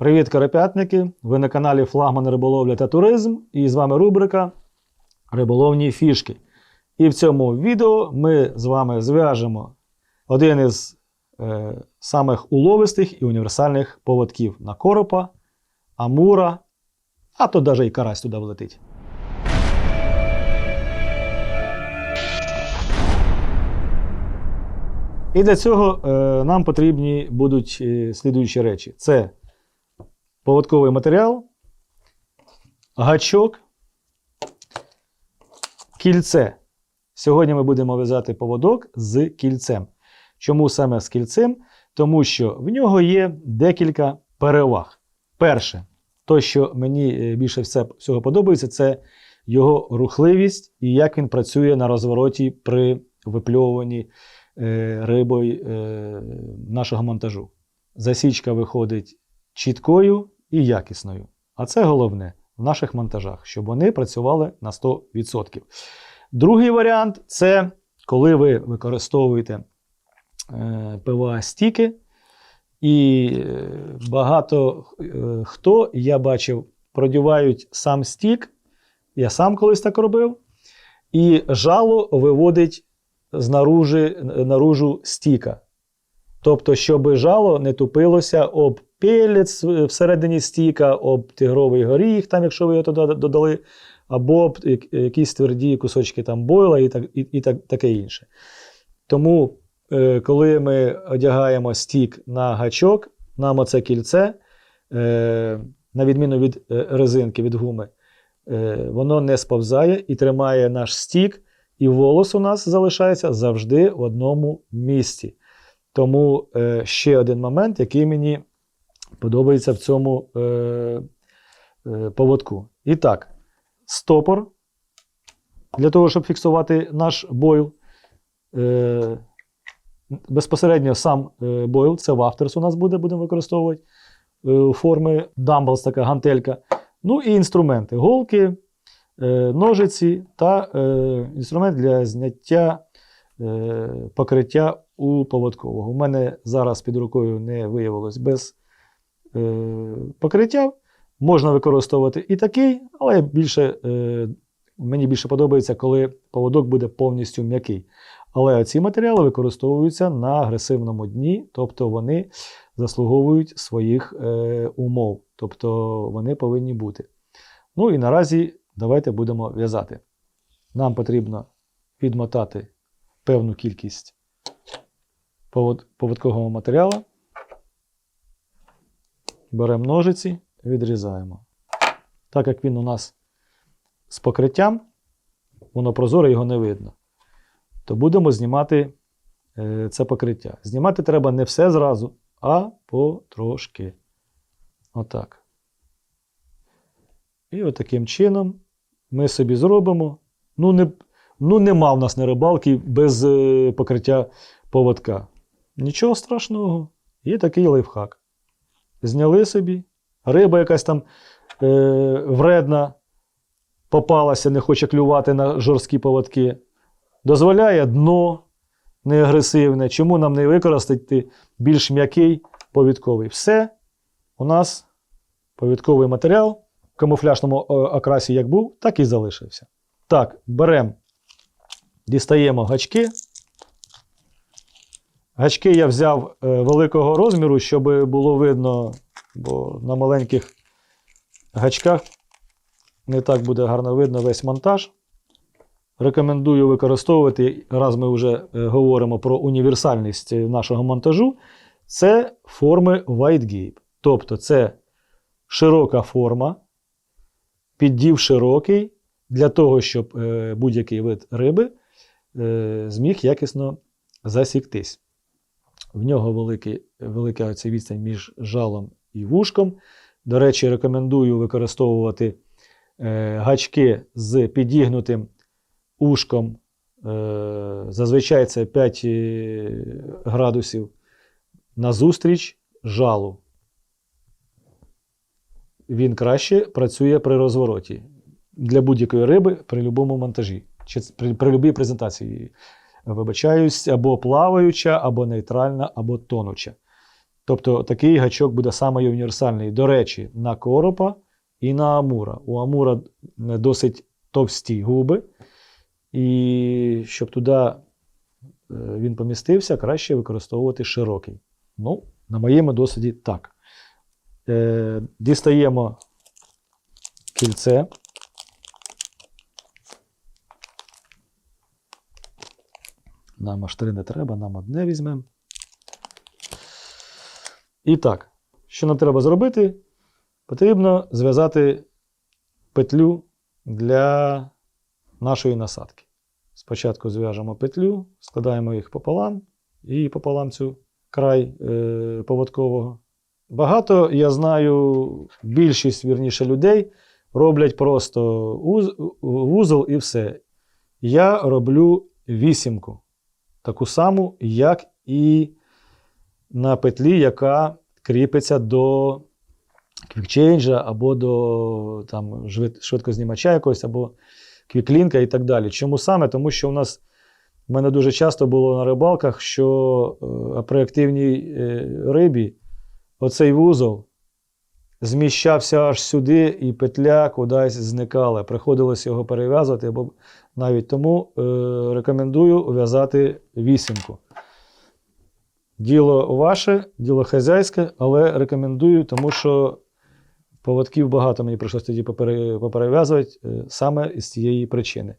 Привіт, карапятники! Ви на каналі Флагман Риболовля та Туризм і з вами рубрика Риболовні фішки. І в цьому відео ми з вами зв'яжемо один із е, самих уловистих і універсальних поводків на коропа, амура, а то навіть і карась туди влетить. І для цього е, нам потрібні будуть е, слідуючі речі: це поводковий матеріал, гачок, кільце. Сьогодні ми будемо в'язати поводок з кільцем. Чому саме з кільцем? Тому що в нього є декілька переваг. Перше, то, що мені е, більше всього подобається, це його рухливість і як він працює на розвороті при випльовуванні е, рибою е, нашого монтажу. Засічка виходить чіткою і якісною. А це головне в наших монтажах, щоб вони працювали на 100%. Другий варіант це коли ви використовуєте е, ПВА стіки. І е, багато е, хто, я бачив, продівають сам стік. Я сам колись так робив. І жало виводить знаружи, наружу стіка. Тобто, щоб жало не тупилося об пелець всередині стіка, об тигровий горіх, там, якщо ви його туди додали, або об якісь тверді кусочки там бойла і, так, і, і так, таке інше. Тому, е, коли ми одягаємо стік на гачок, нам оце кільце, е, на відміну від е, резинки, від гуми, е, воно не сповзає і тримає наш стік, і волос у нас залишається завжди в одному місці. Тому е, ще один момент, який мені подобається в цьому е, е, поводку. І так, стопор для того, щоб фіксувати наш бойл. Е, безпосередньо сам е, бойл, це вафтерс у нас буде, будемо використовувати е, форми дамблс, така гантелька. Ну і інструменти: голки, е, ножиці та інструмент для зняття покриття у поводкового. У мене зараз під рукою не виявилось без покриття. Можна використовувати і такий, але більше, е, мені більше подобається, коли поводок буде повністю м'який. Але ці матеріали використовуються на агресивному дні, тобто вони заслуговують своїх е, умов, тобто вони повинні бути. Ну і наразі давайте будемо в'язати. Нам потрібно відмотати певну кількість повод- поводкового матеріалу. Беремо ножиці, відрізаємо. Так як він у нас з покриттям, воно прозоре, його не видно, то будемо знімати е, це покриття. Знімати треба не все зразу, а потрошки. Отак. І отаким чином ми собі зробимо. Ну, не, ну нема в нас на рибалки без е, покриття поводка. Нічого страшного. Є такий лайфхак. Зняли собі. Риба якась там е, вредна попалася, не хоче клювати на жорсткі поводки. Дозволяє дно неагресивне. Чому нам не використати більш м'який повідковий? Все. У нас повідковий матеріал в камуфляжному е, окрасі як був, так і залишився. Так, беремо, дістаємо гачки. Гачки я взяв е, великого розміру, щоб було видно, бо на маленьких гачках не так буде гарно видно весь монтаж. Рекомендую використовувати, раз ми вже е, говоримо про універсальність нашого монтажу, це форми White Gape. Тобто це широка форма, піддів широкий, для того, щоб е, будь-який вид риби зміг якісно засіктись. В нього великий, велика оця відстань між жалом і вушком. До речі, рекомендую використовувати е, гачки з підігнутим ушком. Е, зазвичай це 5 е, градусів назустріч жалу. Він краще працює при розвороті для будь-якої риби при будь-якому монтажі, чи при, при будь-якій презентації. Вибачаюсь, або плаваюча, або нейтральна, або тонуча. Тобто такий гачок буде саме універсальний. До речі, на коропа і на амура. У амура досить товсті губи, і щоб туди е, він помістився, краще використовувати широкий. Ну, на моєму досвіді так. Е, дістаємо кільце. Нам аж три не треба, нам одне візьмемо. І так, що нам треба зробити? Потрібно зв'язати петлю для нашої насадки. Спочатку зв'яжемо петлю, складаємо їх пополам і пополам цю край е, поводкового. Багато, я знаю, більшість вірніше людей роблять просто уз, вузол і все. Я роблю вісімку. Таку саму, як і на петлі, яка кріпиться до квікчейнджа або до там, швид- швидкознімача якогось, або квіклінка і так далі. Чому саме? Тому що у нас в мене дуже часто було на рибалках, що е, при активній е, рибі оцей вузол зміщався аж сюди, і петля кудись зникала. Приходилось його перев'язувати, або навіть тому е, рекомендую в'язати вісімку. Діло ваше, діло хазяйське, але рекомендую, тому що поводків багато мені прийшлось тоді поперев'язувати е, саме із цієї причини.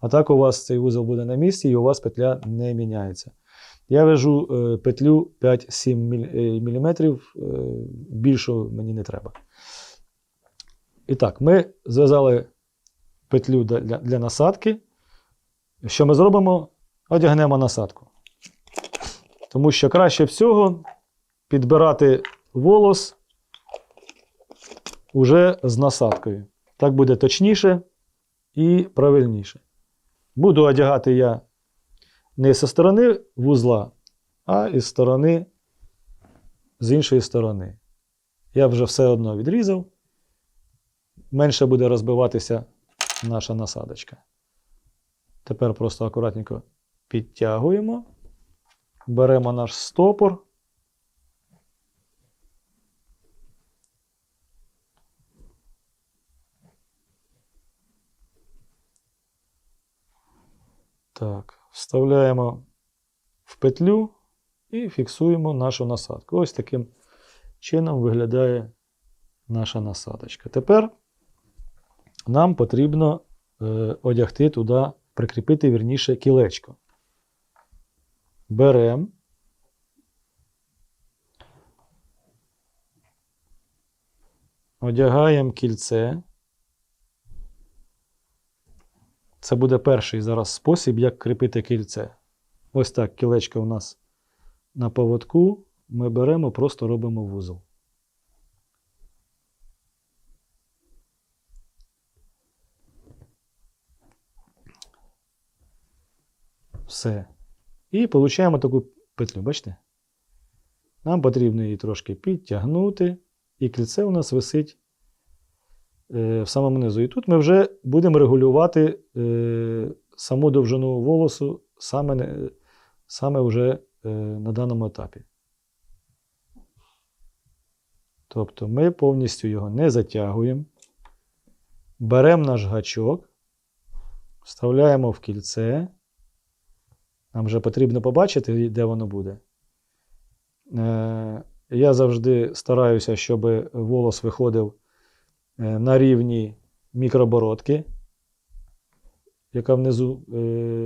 А так у вас цей вузол буде на місці і у вас петля не міняється. Я вяжу е, петлю 5-7 мм, більшого мені не треба. І так, ми зв'язали петлю для, для насадки. Що ми зробимо? Одягнемо насадку. Тому що краще всього підбирати волос уже з насадкою. Так буде точніше і правильніше. Буду одягати я не зі сторони вузла, а із сторони з іншої сторони. Я вже все одно відрізав. Менше буде розбиватися наша насадочка. Тепер просто акуратненько підтягуємо. Беремо наш стопор. Так, вставляємо в петлю і фіксуємо нашу насадку. Ось таким чином виглядає наша насадочка. Тепер нам потрібно е, одягти туди, прикріпити вірніше кілечко. Беремо. Одягаємо кільце. Це буде перший зараз спосіб, як кріпити кільце. Ось так кілечко у нас на поводку. Ми беремо, просто робимо вузол. Все. І отримуємо таку петлю, бачите? Нам потрібно її трошки підтягнути, і кільце у нас висить в самому низу. І тут ми вже будемо регулювати е, саму довжину волосу саме, саме вже е, на даному етапі. Тобто ми повністю його не затягуємо. Беремо наш гачок, вставляємо в кільце. Нам вже потрібно побачити, де воно буде. Е, Я завжди стараюся, щоб волос виходив е, на рівні мікробородки, яка внизу е,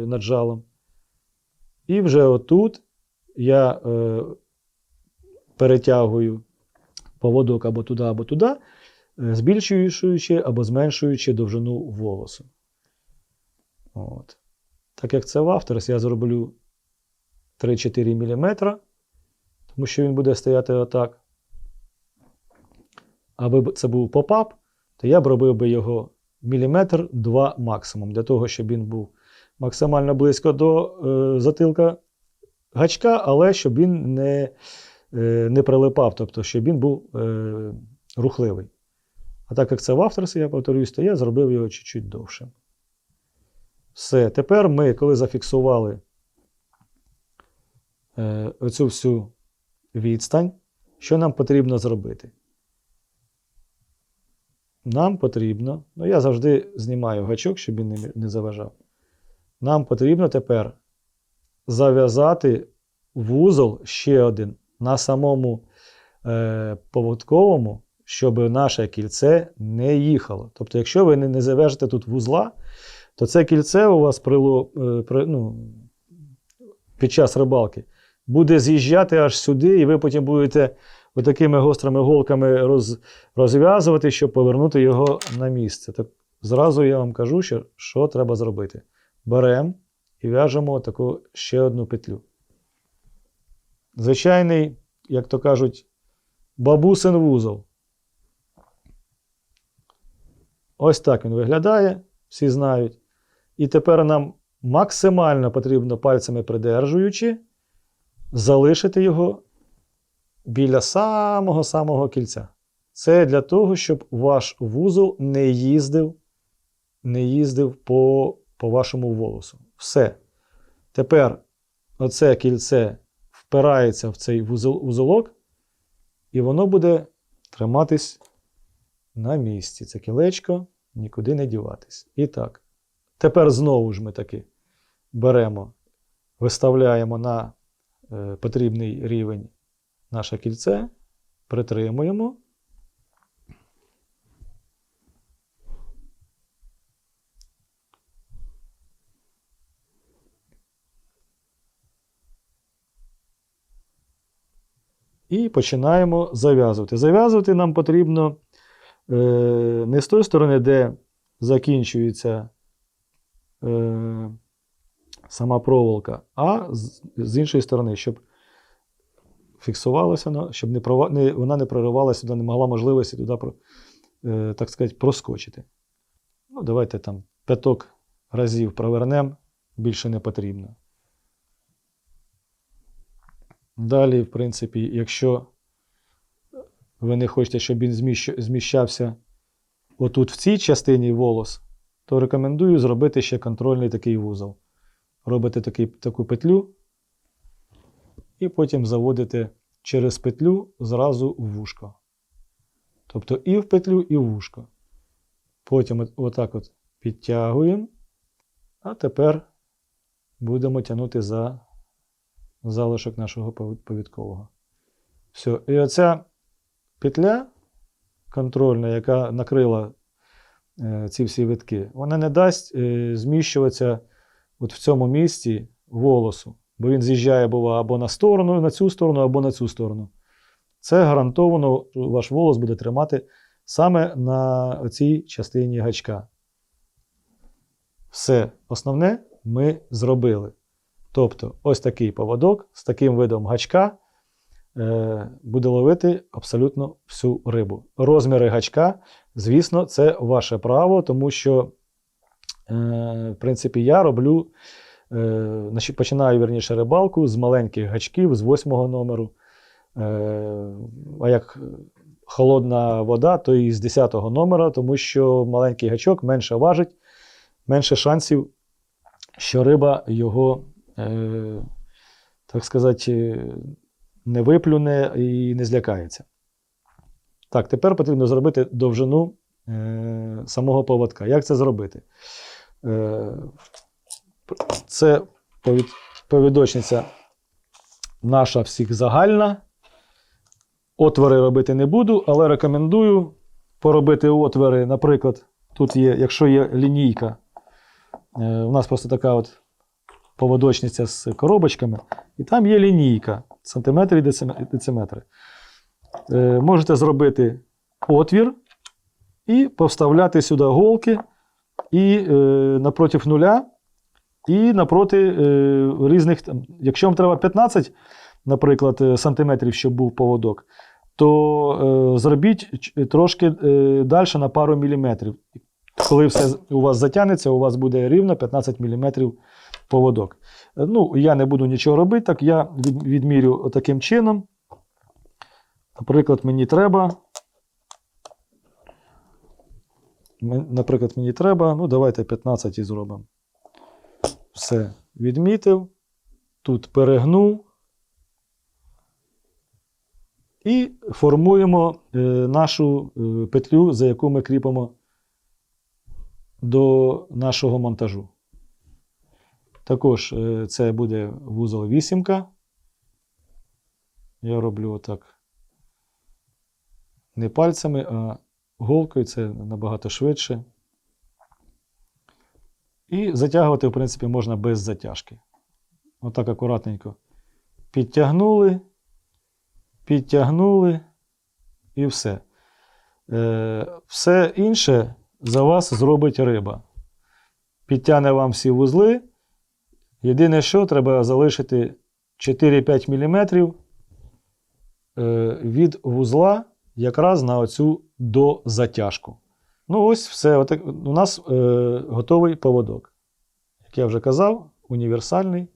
над жалом. І вже отут я е, перетягую поводок або туди, або туди, е, збільшуючи або зменшуючи довжину волосу. От. Так як це в авторс, я зроблю 3-4 мм, тому що він буде стояти отак. Аби це був попап, то я б робив би його міліметр 2 максимум, для того, щоб він був максимально близько до е, затилка гачка, але щоб він не, е, не прилипав, тобто, щоб він був е, рухливий. А так як це в авторсі, я повторюсь, то я зробив його чуть-чуть довше. Все. Тепер ми, коли зафіксували е, оцю всю відстань, що нам потрібно зробити? Нам потрібно, ну я завжди знімаю гачок, щоб він не- заважав. Нам потрібно тепер зав'язати вузол ще один на самому е, поводковому, щоб наше кільце не їхало. Тобто, якщо ви не, не зав'яжете тут вузла, то це кільце у вас прило, е, при, ну, під час рибалки буде з'їжджати аж сюди, і ви потім будете отакими гострими голками роз, розв'язувати, щоб повернути його на місце. Так зразу я вам кажу, що, що треба зробити. Беремо і в'яжемо таку ще одну петлю. Звичайний, як то кажуть, бабусин вузол. Ось так він виглядає, всі знають. І тепер нам максимально потрібно пальцями придержуючи, залишити його біля самого-самого кільця. Це для того, щоб ваш вузол не їздив, не їздив по, по вашому волосу. Все. Тепер оце кільце впирається в цей вузол, вузолок, і воно буде триматись на місці. Це кілечко нікуди не діватись. І так. Тепер знову ж ми таки беремо, виставляємо на е, потрібний рівень наше кільце, притримуємо. І починаємо зав'язувати. Зав'язувати нам потрібно е, не з тої сторони, де закінчується е, сама проволока, а з, з іншої сторони, щоб фіксувалася, щоб не, не, вона не проривалася, туди не могла можливості туди, е, так сказати, проскочити. Ну, давайте там п'яток разів провернемо, більше не потрібно. Далі, в принципі, якщо ви не хочете, щоб він зміщався отут в цій частині волос, то рекомендую зробити ще контрольний такий вузол. Робите такий, таку петлю, і потім заводите через петлю зразу в вушко. Тобто і в петлю, і в вушко. Потім отак от підтягуємо, а тепер будемо тягнути за залишок нашого повідкового. Все. І оця петля контрольна, яка накрила е, ці всі витки, вона не дасть е, зміщуватися от в цьому місці волосу, бо він з'їжджає бува або на сторону, на цю сторону, або на цю сторону. Це гарантовано ваш волос буде тримати саме на цій частині гачка. Все основне ми зробили. Тобто, ось такий поводок з таким видом гачка е, буде ловити абсолютно всю рибу. Розміри гачка, звісно, це ваше право, тому що, е, в принципі, я роблю, починаю вірніше рибалку з маленьких гачків, з восьмого номеру. Е, а як холодна вода, то і з 10-го номера, тому що маленький гачок менше важить, менше шансів, що риба його, е, так сказати, не виплюне і не злякається. Так, тепер потрібно зробити довжину е, самого поводка. Як це зробити? Це повід, повідочниця наша всіх загальна. Отвори робити не буду, але рекомендую поробити отвори. Наприклад, тут є, якщо є лінійка, е, у нас просто така от поводочниця з коробочками, і там є лінійка, сантиметри і децим- дециметри. Е, Можете зробити отвір і повставляти сюди голки і е, напроти нуля, і напроти е, різних. Якщо вам треба 15, наприклад, е, сантиметрів, щоб був поводок, то е, зробіть трошки далі на пару міліметрів. Коли все у вас затягнеться, у вас буде рівно 15 мм поводок. Ну, я не буду нічого робити, так я відмірю таким чином. Наприклад, мені треба. Наприклад, мені треба. Ну, давайте 15 і зробимо. Все, відмітив. Тут перегнув. І формуємо е, нашу е, петлю, за яку ми кріпимо до нашого монтажу. Також е, це буде вузол вісімка. Я роблю отак. Не пальцями, а голкою це набагато швидше. І затягувати, в принципі, можна без затяжки. Отак акуратненько. Підтягнули, підтягнули і все. Е, все інше за вас зробить риба. Підтягне вам всі вузли. Єдине, що треба залишити 4-5 мм е, від вузла якраз на оцю дозатяжку. Ну, ось все. Отак, у нас е, готовий поводок. Як я вже казав, універсальний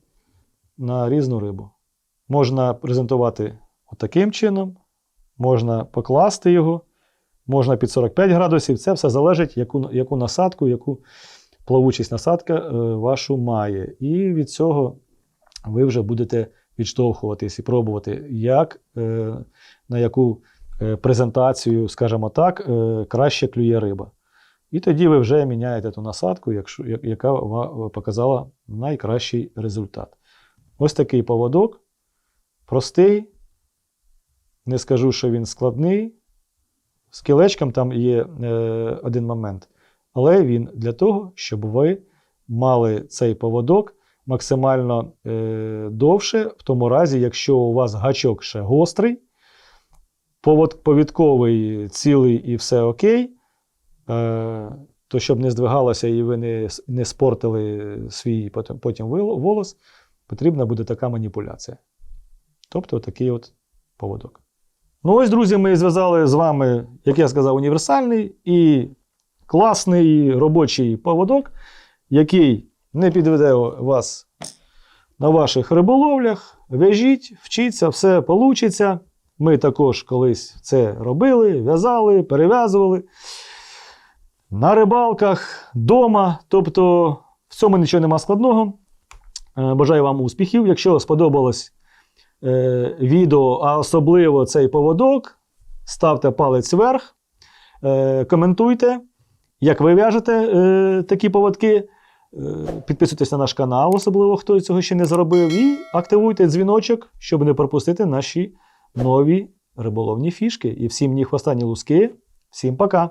на різну рибу. Можна презентувати отаким чином, можна покласти його, можна під 45 градусів. Це все залежить, яку, яку насадку, яку плавучість насадка е, вашу має. І від цього ви вже будете відштовхуватись і пробувати, як, е, на яку презентацію, скажімо так, е, краще клює риба. І тоді ви вже міняєте ту насадку, яка показала найкращий результат. Ось такий поводок. Простий. Не скажу, що він складний. З кілечком там є е, один момент. Але він для того, щоб ви мали цей поводок максимально е, довше, в тому разі, якщо у вас гачок ще гострий, повідковий цілий і все окей, е, то щоб не здвигалося і ви не, не спортили свій потім, потім волос, потрібна буде така маніпуляція. Тобто такий от поводок. Ну ось, друзі, ми зв'язали з вами, як я сказав, універсальний і класний робочий поводок, який не підведе вас на ваших риболовлях. В'яжіть, вчіться, все вийде. Ми також колись це робили, в'язали, перев'язували. На рибалках, вдома. Тобто в цьому нічого нема складного. Е, Бажаю вам успіхів. Якщо сподобалось е, відео, а особливо цей поводок, ставте палець вверх, е, коментуйте, як ви в'яжете е, такі поводки. Е, Підписуйтесь на наш канал, особливо хто цього ще не зробив, і активуйте дзвіночок, щоб не пропустити наші нові риболовні фішки. І всім ні в останні луски. Всім пока!